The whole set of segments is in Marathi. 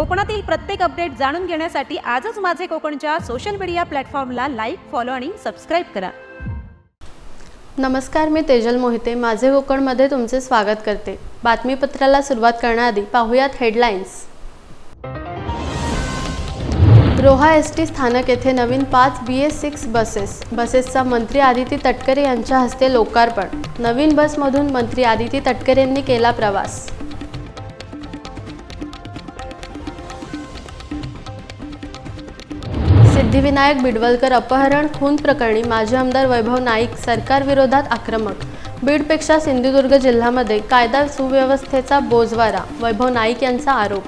कोकणातील प्रत्येक अपडेट जाणून घेण्यासाठी आजच माझे कोकणच्या सोशल मीडिया प्लॅटफॉर्मला लाईक फॉलो आणि सबस्क्राईब करा. नमस्कार मी तेजल मोहिते. माझे कोकणमध्ये तुमचे स्वागत करते. बातमीपत्राला सुरुवात करण्याआधी पाहुयात हेडलाईन्स रोहा एस टी स्थानक येथे नवीन पाच बी एस सिक्स बसेस बसेसचा मंत्री आदिती तटकरे यांच्या हस्ते लोकार्पण. नवीन बसमधून मंत्री आदिती तटकरेंनी केला प्रवास. सिद्धिविनायक बिडवलकर अपहरण खून प्रकरणी माजी आमदार वैभव नाईक सरकारविरोधात आक्रमक. बीडपेक्षा सिंधुदुर्ग जिल्ह्यामध्ये कायदा सुव्यवस्थेचा बोजवारा वैभव नाईक यांचा आरोप.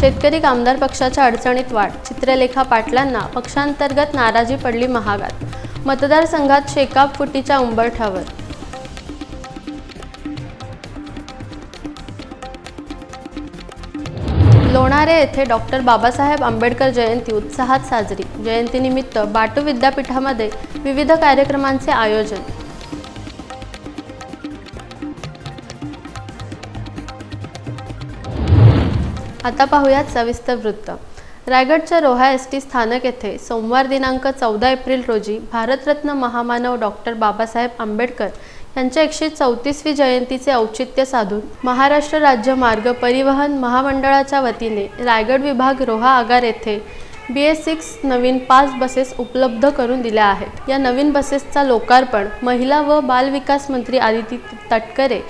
शेतकरी कामदार पक्षाच्या अडचणीत वाढ चित्रलेखा पाटलांना पक्षांतर्गत नाराजी पडली महागात. मतदारसंघात शेकाप फुटीच्या उंबरठ्यावर. लोणारे येथे डॉक्टर बाबासाहेब आंबेडकर जयंती उत्साहात साजरी. जयंतीनिमित्त बाटू विद्यापीठामध्ये विविध कार्यक्रमांचे आयोजन. आता पाहूयात सविस्तर वृत्त. रायगडच्या रोहा एस टी स्थानक येथे सोमवार दिनांक चौदा एप्रिल रोजी भारतरत्न महामानव डॉक्टर बाबासाहेब आंबेडकर यांच्या एकशे चौतीसवी जयंतीचे औचित्य साधून महाराष्ट्र राज्य मार्ग परिवहन महामंडळाच्या वतीने रायगड विभाग रोहा आगार येथे बी एस सिक्स नवीन पाच बसेस उपलब्ध करून दिल्या आहेत. या नवीन बसेसचा लोकार्पण महिला व बालविकास मंत्री आदिती तटकरे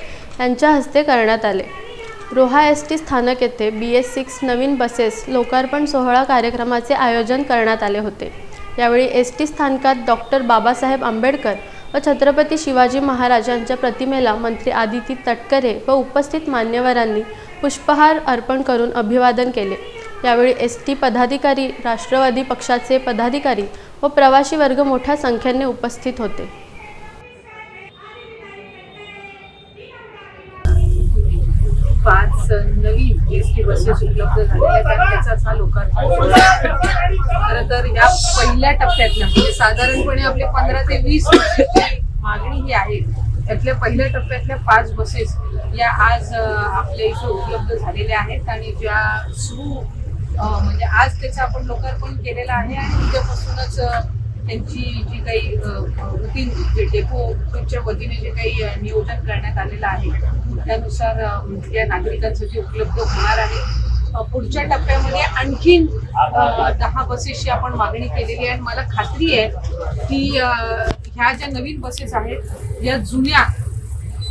यांच्या हस्ते करण्यात आले. रोहा एस टी स्थानक येथे बी एस सिक्स नवीन बसेस लोकार्पण सोहळा कार्यक्रमाचे आयोजन करण्यात आले होते. यावेळी एस टी स्थानकात डॉक्टर बाबासाहेब आंबेडकर व छत्रपती शिवाजी महाराज यांच्या प्रतिमेला मंत्री आदिती तटकरे व उपस्थित मान्यवरांनी पुष्पहार अर्पण करून अभिवादन केले. यावेळी एस टी पदाधिकारी राष्ट्रवादी पक्षाचे पदाधिकारी व प्रवासी वर्ग मोठ्या संख्येने उपस्थित होते. पाच नवीन एस टी बसेस उपलब्ध झालेल्या आहेत त्याचाच हा लोकार्पण. खरं तर या पहिल्या टप्प्यातल्या म्हणजे साधारणपणे आपले पंधरा ते वीस मागणी ही आहे त्यातल्या पहिल्या टप्प्यातल्या पाच बसेस या आज आपल्या इथे उपलब्ध झालेल्या आहेत आणि ज्या सुरू म्हणजे आज त्याचं आपण लोकार्पण केलेलं आहे आणि उद्यापासूनच त्यांची जी काही रुटीन जे डेपोच्या वतीने जे काही नियोजन करण्यात आलेलं आहे त्यानुसार या नागरिकांसाठी उपलब्ध होणार आहे. पुढच्या टप्प्यामध्ये आणखीन दहा बसेसची आपण मागणी केलेली आहे. आणि मला खात्री आहे की ह्या ज्या नवीन बसेस आहेत या जुन्या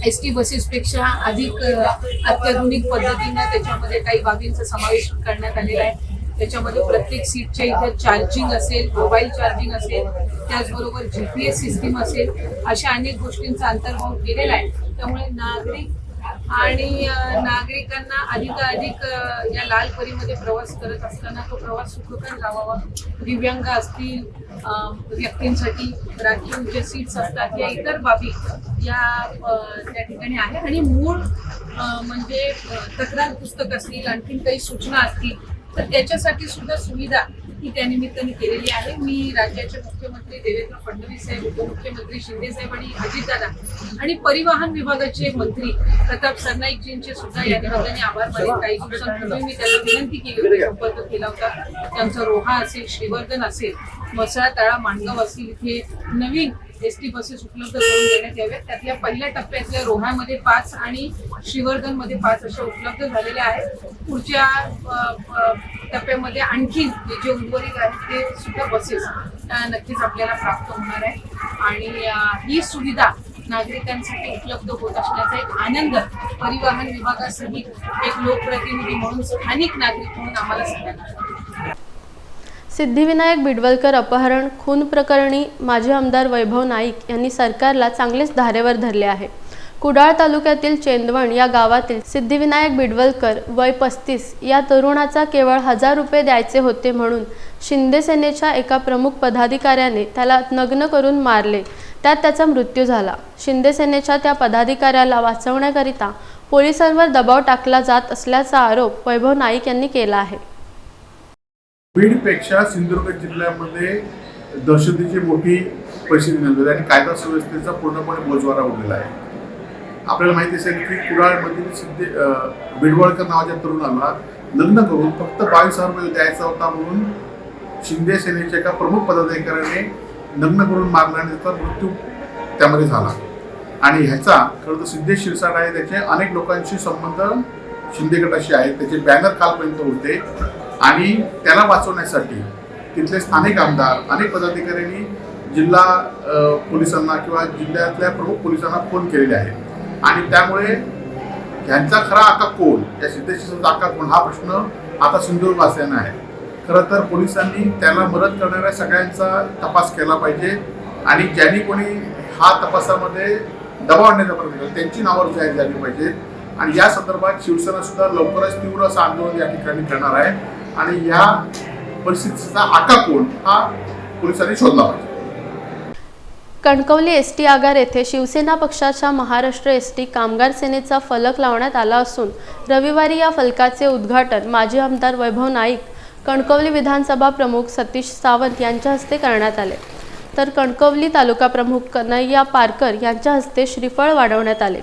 एस टी बसेसपेक्षा अधिक अत्याधुनिक पद्धतीनं त्याच्यामध्ये काही बाबींचा समावेश करण्यात आलेला आहे. त्याच्यामध्ये प्रत्येक सीटच्या इथे चार्जिंग असेल मोबाईल चार्जिंग असेल त्याचबरोबर जी पी एस सिस्टीम असेल अशा अनेक गोष्टींचा अंतर्भाव केलेला आहे. त्यामुळे नागरिक आणि नागरिकांना अधिकाधिक या लाल परीमध्ये प्रवास करत असताना तो प्रवास सुखकर जावावा दिव्यांग असतील व्यक्तींसाठी राखीव जे सीट्स असतात या इतर बाबी या त्या ठिकाणी आहेत. आणि मूळ म्हणजे तक्रार पुस्तक असतील आणखीन काही सूचना असतील तर त्याच्यासाठी सुद्धा सुविधा ही त्यानिमित्ताने केलेली आहे. मी राज्याचे मुख्यमंत्री देवेंद्र फडणवीस साहेब उपमुख्यमंत्री शिंदे साहेब आणि अजितदादा आणि परिवहन विभागाचे मंत्री प्रताप सरनाईकजींचे सुद्धा या निमित्ताने आभार मानले काही दिवसांपूर्वी मी त्यांना विनंती केली होती संपर्क केला होता. त्यांचा रोहा असेल श्रीवर्धन असेल मसळा तळा मांडगाव असेल इथे नवीन एस टी बसेस उपलब्ध करून देण्यात याव्यात. त्यातल्या पहिल्या टप्प्यातल्या रोहामध्ये पाच आणि श्रीवर्धनमध्ये पाच अशा उपलब्ध झालेल्या आहेत. पुढच्या टप्प्यामध्ये आणखीन जे जे उर्वरित आहेत ते सुद्धा बसेस नक्कीच आपल्याला प्राप्त होणार आहे आणि ही सुविधा नागरिकांसाठी उपलब्ध होत असल्याचा एक आनंद परिवहन विभागासहित एक लोकप्रतिनिधी म्हणून स्थानिक नागरिक म्हणून आम्हाला सगळ्यांना. सिद्धिविनायक बिडवलकर अपहरण खून प्रकरणी माजी आमदार वैभव नाईक यांनी सरकारला चांगलेच धारेवर धरले आहे. कुडाळ तालुक्यातील चेंदवण या गावातील सिद्धिविनायक बिडवलकर वय पस्तीस या तरुणाचा केवळ हजार रुपये द्यायचे होते म्हणून शिंदे सेनेच्या एका प्रमुख पदाधिकाऱ्याने त्याला नग्न करून मारले. त्यात त्याचा मृत्यू झाला. शिंदे सेनेच्या त्या पदाधिकाऱ्याला वाचवण्याकरिता पोलिसांवर दबाव टाकला जात असल्याचा आरोप वैभव नाईक यांनी केला आहे. बीडपेक्षा सिंधुदुर्ग जिल्ह्यामध्ये दहशतीची मोठी परिस्थिती निर्माण आणि कायदा सुव्यवस्थेचा पूर्णपणे बोजवारा उडलेला आहे. आपल्याला माहिती असेल की कुडाळमधील सिद्धे बिडवळकर नावाच्या तरुणाला लग्न करून फक्त बावीस हजार रुपये द्यायचा होता म्हणून शिंदे सेनेच्या एका प्रमुख पदाधिकाऱ्याने लग्न करून मारला आणि त्याचा मृत्यू त्यामध्ये झाला. आणि ह्याचा खरं तर सिद्धेश शिरसाट आहे त्याचे अनेक लोकांशी संबंध शिंदे गटाशी आहेत त्याचे बॅनर कालपर्यंत होते. आणि त्याला वाचवण्यासाठी तिथले स्थानिक आमदार अनेक पदाधिकाऱ्यांनी जिल्हा पोलिसांना किंवा जिल्ह्यातल्या प्रमुख पोलिसांना फोन केलेले आहेत. आणि त्यामुळे ह्यांचा खरा आता कोण? या सिद्धेश्वरचा आका कोण? हा प्रश्न आता सिंधुदुर्गवासियांना आहे. खरं तर पोलिसांनी त्याला मदत करणाऱ्या सगळ्यांचा तपास केला पाहिजे आणि ज्यांनी कोणी हा तपासामध्ये दबाव आणण्याचा प्रयत्न केला त्यांची नावं जाहीर झाली पाहिजेत. आणि या संदर्भात शिवसेना सुद्धा लवकरच तीव्र असं आंदोलन या ठिकाणी करणार आहे. आणि या परिस्थितीचा आका कोण हा पोलिसांनी शोधला पाहिजे. कणकवली एस टी आगार येथे शिवसेना पक्षाच्या महाराष्ट्र एस टी कामगार सेनेचा फलक लावण्यात आला असून रविवारी या फलकाचे उद्घाटन माजी आमदार वैभव नाईक कणकवली विधानसभा प्रमुख सतीश सावंत यांच्या हस्ते करण्यात आले. तर कणकवली तालुका प्रमुख कन्हैया पारकर यांच्या हस्ते श्रीफळ वाढवण्यात आले.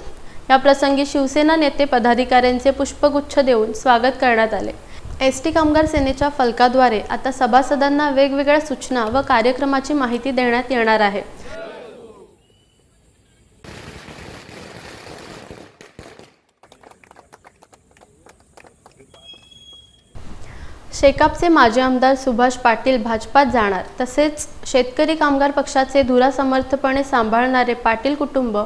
या प्रसंगी शिवसेना नेते पदाधिकाऱ्यांचे पुष्पगुच्छ देऊन स्वागत करण्यात आले. एस टी कामगार सेनेच्या फलकाद्वारे आता सभासदांना वेगवेगळ्या सूचना व कार्यक्रमाची माहिती देण्यात येणार आहे. शेकापचे माजी आमदार सुभाष पाटील भाजपात जाणार. तसेच शेतकरी कामगार पक्षाचे धुरा समर्थपणे सांभाळणारे पाटील कुटुंब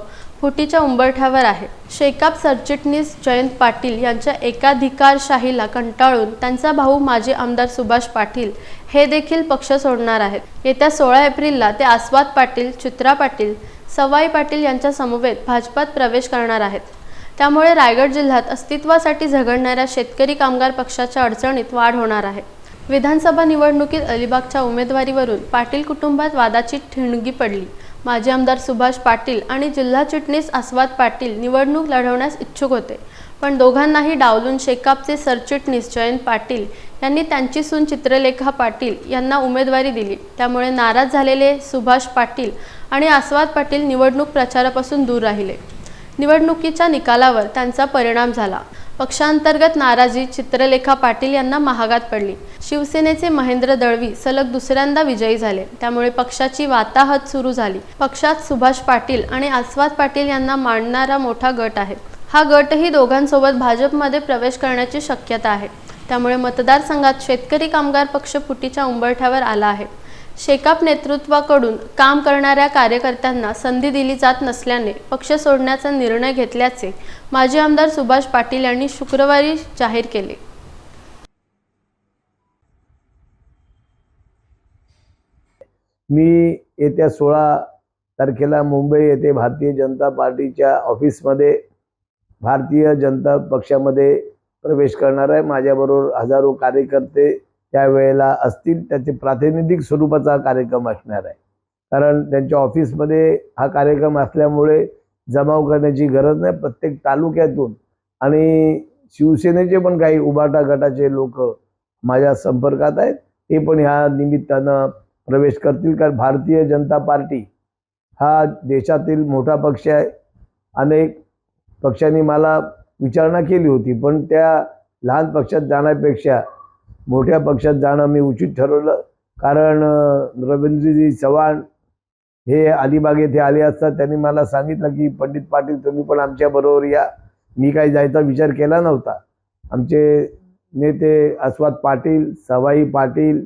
फुटीच्या उंबरठ्यावर आहे. शेकाप सरचिटणीस जयंत पाटील यांच्या एकाधिकारशाहीला कंटाळून त्यांचा भाऊ माजी आमदार सुभाष पाटील हे देखील पक्ष सोडणार आहेत. येत्या सोळा एप्रिलला ते आस्वाद पाटील चित्रा पाटील सवाई पाटील यांच्या समवेत भाजपात प्रवेश करणार आहेत. त्यामुळे रायगड जिल्ह्यात अस्तित्वासाठी झगडणाऱ्या शेतकरी कामगार पक्षाच्या अडचणीत वाढ होणार आहे. विधानसभा निवडणुकीत अलिबागच्या उमेदवारीवरून पाटील कुटुंबात वादाची ठिणगी पडली. माजी आमदार सुभाष पाटील आणि जिल्हा चिटणीस आस्वाद पाटील निवडणूक लढवण्यास इच्छुक होते. पण दोघांनाही डावलून शेकापचे सरचिटणीस जयंत पाटील यांनी त्यांची सून चित्रलेखा पाटील यांना उमेदवारी दिली. त्यामुळे नाराज झालेले सुभाष पाटील आणि आस्वाद पाटील निवडणूक प्रचारापासून दूर राहिले. निवडणुकीच्या निकालावर त्यांचा परिणाम झाला. पक्षांतर्गत नाराजी चित्रलेखा पाटील यांना महागात पडली. शिवसेनेचे महेंद्र दळवी सलग दुसऱ्यांदा विजयी झाले. त्यामुळे पक्षाची वाताहत सुरू झाली. पक्षात सुभाष पाटील आणि आस्वाद पाटील यांना मांडणारा मोठा गट आहे. हा गटही दोघांसोबत भाजपमध्ये प्रवेश करण्याची शक्यता आहे. त्यामुळे मतदारसंघात शेतकरी कामगार पक्ष फुटीच्या उंबरठ्यावर आला आहे. शेकाप नेतृत्वाकडून काम करणाऱ्या कार्यकर्त्यांना संधी दिली जात नसल्याने पक्ष सोडण्याचा निर्णय घेतल्याचे माजी आमदार सुभाष पाटील यांनी शुक्रवारी जाहीर केले. मी येत्या सोळा तारखेला मुंबई येथे भारतीय जनता पार्टीच्या ऑफिसमध्ये भारतीय जनता पक्षामध्ये प्रवेश करणार आहे. माझ्याबरोबर हजारो कार्यकर्ते त्यावेळेला असतील त्याचे प्रातिनिधिक स्वरूपाचा कार्यक्रम असणार आहे. कारण त्यांच्या ऑफिसमध्ये हा कार्यक्रम असल्यामुळे जमाव करण्याची गरज नाही. प्रत्येक तालुक्यातून आणि शिवसेनेचे पण काही उबाटा गटाचे लोक माझ्या संपर्कात आहेत. ते पण ह्या निमित्तानं प्रवेश करतील. कारण भारतीय जनता पार्टी हा देशातील मोठा पक्ष आहे. अनेक पक्षांनी मला विचारणा केली होती. पण त्या लहान पक्षात जाण्यापेक्षा मोठ्या पक्षात जाणं मी उचित ठरवलं. कारण रवींद्रजी चव्हाण हे अलिबाग येथे आले असतात. त्यांनी मला सांगितलं की पंडित पाटील तुम्ही पण आमच्याबरोबर या. मी काही जायचा विचार केला नव्हता. आमचे नेते आस्वाद पाटील सवाई पाटील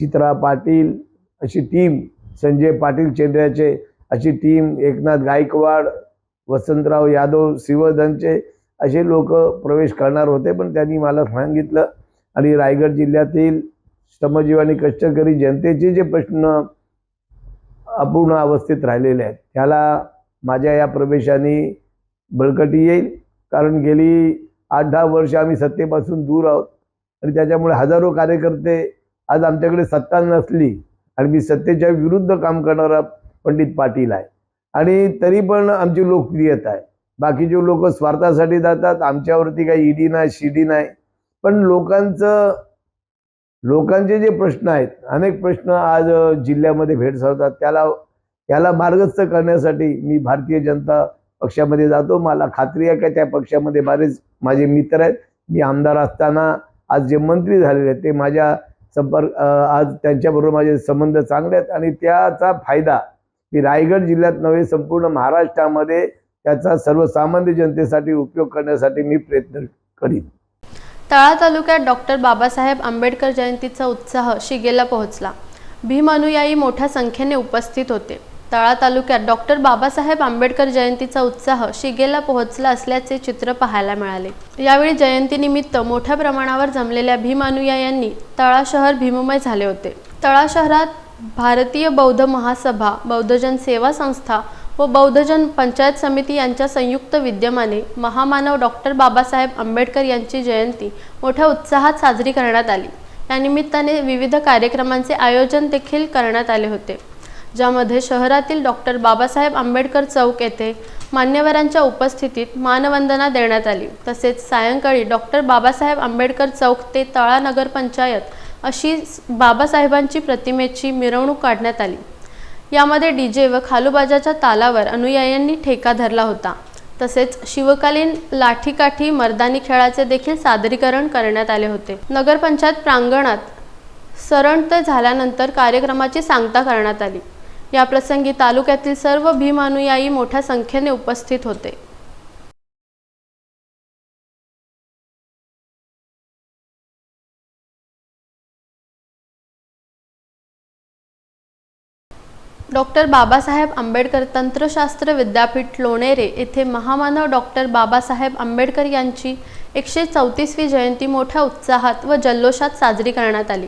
चित्रा पाटील अशी टीम संजय पाटील चेंड्याचे अशी टीम एकनाथ गायकवाड वसंतराव यादव शिवधनचे असे लोक प्रवेश करणार होते. पण त्यांनी मला सांगितलं आणि रायगड जिल्ह्यातील श्रमजीव आणि कष्टकरी जनतेचे जे प्रश्न अपूर्ण अवस्थेत राहिलेले आहेत त्याला माझ्या या प्रवेशाने बळकटी येईल. कारण गेली आठ दहा वर्ष आम्ही सत्तेपासून दूर आहोत आणि त्याच्यामुळे हजारो कार्यकर्ते आज आमच्याकडे सत्ता नसली आणि मी सत्तेच्या विरुद्ध काम करणारा पंडित पाटील आहे. आणि तरी पण आमची लोकप्रियता आहे. बाकीचे लोक स्वार्थासाठी जातात आमच्यावरती काही ईडी नाही शिडी नाही. पण लोकांचं लोकांचे जे प्रश्न आहेत अनेक प्रश्न आज जिल्ह्यामध्ये भेडसावतात. त्याला त्याला मार्गस्थ करण्यासाठी मी भारतीय जनता पक्षामध्ये जातो. मला खात्री आहे का त्या पक्षामध्ये बरेच माझे मित्र आहेत. मी आमदार असताना आज जे मंत्री झालेले आहेत ते माझ्या संपर्क आज त्यांच्याबरोबर माझे संबंध चांगले आहेत आणि त्याचा फायदा मी रायगड जिल्ह्यात नव्हे संपूर्ण महाराष्ट्रामध्ये त्याचा सर्वसामान्य जनतेसाठी उपयोग करण्यासाठी मी प्रयत्न करीन. तळा तालुक्यात डॉक्टर बाबासाहेब आंबेडकर जयंतीचा उत्साह शिगेला पोहोचला. भीम अनुयायी मोठ्या संख्येने उपस्थित होते. तळा तालुक्यात डॉक्टर बाबासाहेब आंबेडकर जयंतीचा उत्साह शिगेला पोहोचला असल्याचे चित्र पाहायला मिळाले. यावेळी जयंतीनिमित्त मोठ्या प्रमाणावर जमलेल्या भीम अनुयायांनी तळा शहर भीममय झाले होते. तळा शहरात भारतीय बौद्ध महासभा बौद्धजन सेवा संस्था व बौद्धजन पंचायत समिती यांच्या संयुक्त विद्यमाने महामानव डॉक्टर बाबासाहेब आंबेडकर यांची जयंती मोठ्या उत्साहात साजरी करण्यात आली. या निमित्ताने विविध कार्यक्रमांचे आयोजन देखील करण्यात आले होते. ज्यामध्ये शहरातील डॉक्टर बाबासाहेब आंबेडकर चौक येथे मान्यवरांच्या उपस्थितीत मानवंदना देण्यात आली. तसेच सायंकाळी डॉक्टर बाबासाहेब आंबेडकर चौक ते तळा नगर पंचायत अशी बाबासाहेबांची प्रतिमेची मिरवणूक काढण्यात आली. यामध्ये डीजे व खालूबाजाच्या तालावर अनुयायांनी ठेका धरला होता. तसेच शिवकालीन लाठीकाठी मर्दानी खेळाचे देखील सादरीकरण करण्यात आले होते. नगरपंचायत प्रांगणात सरणत झाल्यानंतर कार्यक्रमाची सांगता करण्यात आली. या प्रसंगी तालुक्यातील सर्व भीमानुयायी मोठ्या संख्येने उपस्थित होते. डॉक्टर बाबासाहेब आंबेडकर तंत्रशास्त्र विद्यापीठ लोणेरे येथे महामानव डॉक्टर बाबासाहेब आंबेडकर यांची एकशे चौतीसवी जयंती मोठ्या उत्साहात व जल्लोषात साजरी करण्यात आली.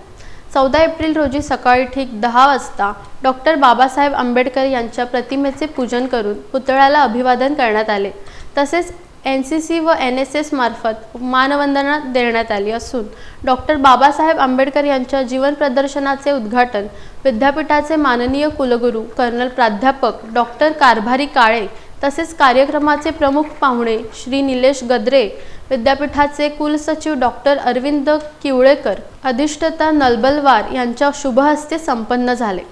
चौदा एप्रिल रोजी सकाळी ठीक दहा वाजता डॉक्टर बाबासाहेब आंबेडकर यांच्या प्रतिमेचे पूजन करून पुतळ्याला अभिवादन करण्यात आले. तसेच एन सी सी व एन एस एस मार्फत मानवंदना देण्यात आली असून डॉक्टर बाबासाहेब आंबेडकर यांच्या जीवन प्रदर्शनाचे उद्घाटन विद्यापीठाचे माननीय कुलगुरू कर्नल प्राध्यापक डॉक्टर कारभारी काळे तसेच कार्यक्रमाचे प्रमुख पाहुणे श्री निलेश गद्रे विद्यापीठाचे कुलसचिव डॉक्टर अरविंद किवळेकर अधिष्ठता नलबलवार यांच्या शुभहस्ते संपन्न झाले.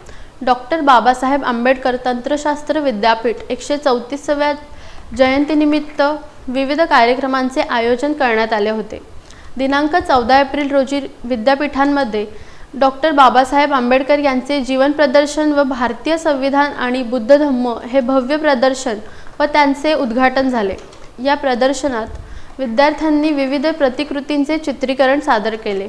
डॉक्टर बाबासाहेब आंबेडकर तंत्रशास्त्र विद्यापीठ एकशे चौतीसाव्या जयंतीनिमित्त विविध कार्यक्रमांचे आयोजन करण्यात आले होते. दिनांक चौदा एप्रिल रोजी विद्यापीठांमध्ये डॉक्टर बाबासाहेब आंबेडकर यांचे जीवन प्रदर्शन व भारतीय संविधान आणि बुद्ध धम्म हे भव्य प्रदर्शन व त्यांचे उद्घाटन झाले. या प्रदर्शनात विद्यार्थ्यांनी विविध प्रतिकृतींचे चित्रीकरण सादर केले.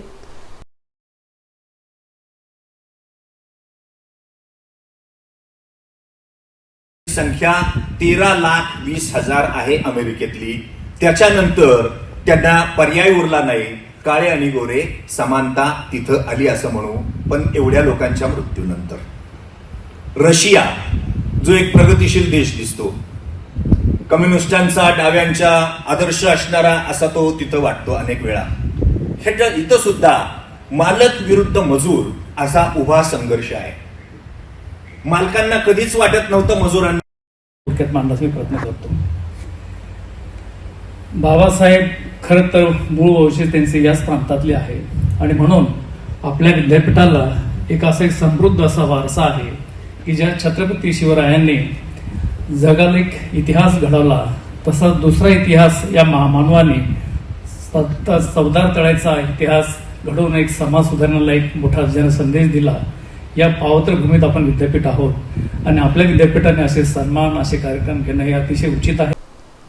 संख्या तेरा लाख वीस हजार आहे अमेरिकेतली. त्याच्यानंतर त्यांना पर्याय उरला नाही. काळे आणि गोरे समानता तिथं आली असं म्हणू पण एवढ्या लोकांच्या मृत्यूनंतर. रशिया जो एक प्रगतीशील देश दिसतो. कम्युनिस्टांचा डाव्यांचा आदर्श असणारा असा तो तिथं वाटतो अनेक वेळा. ह्याच्या इथं सुद्धा मालक विरुद्ध मजूर असा उभा संघर्ष आहे. मालकांना कधीच वाटत नव्हतं मजुरांना थोडक्यात मांडण्याचा मी प्रयत्न करतो. बाबासाहेब खरं तर मूळ वंशज त्यांचे याच प्रांतातले आहे. आणि म्हणून आपल्या विद्यापीठाला एक असा एक समृद्ध असा वारसा आहे की ज्या छत्रपती शिवरायांनी जगाला एक इतिहास घडवला तसा दुसरा इतिहास या महामानवाने चौदार तळ्याचा इतिहास घडवून एक समाज सुधारण्याला एक मोठा जनसंदेश दिला. या पावत्र भूमीत आपण विद्यापीठ आहोत. आणि आपल्या विद्यापीठाने असे सन्मान असे कार्यक्रम घेणं हे अतिशय उचित आहे.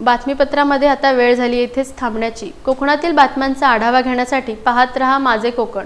बातमीपत्रामध्ये आता वेळ झाली येथेच थांबण्याची. कोकणातील बातम्यांचा आढावा घेण्यासाठी पाहत रहा माझे कोकण.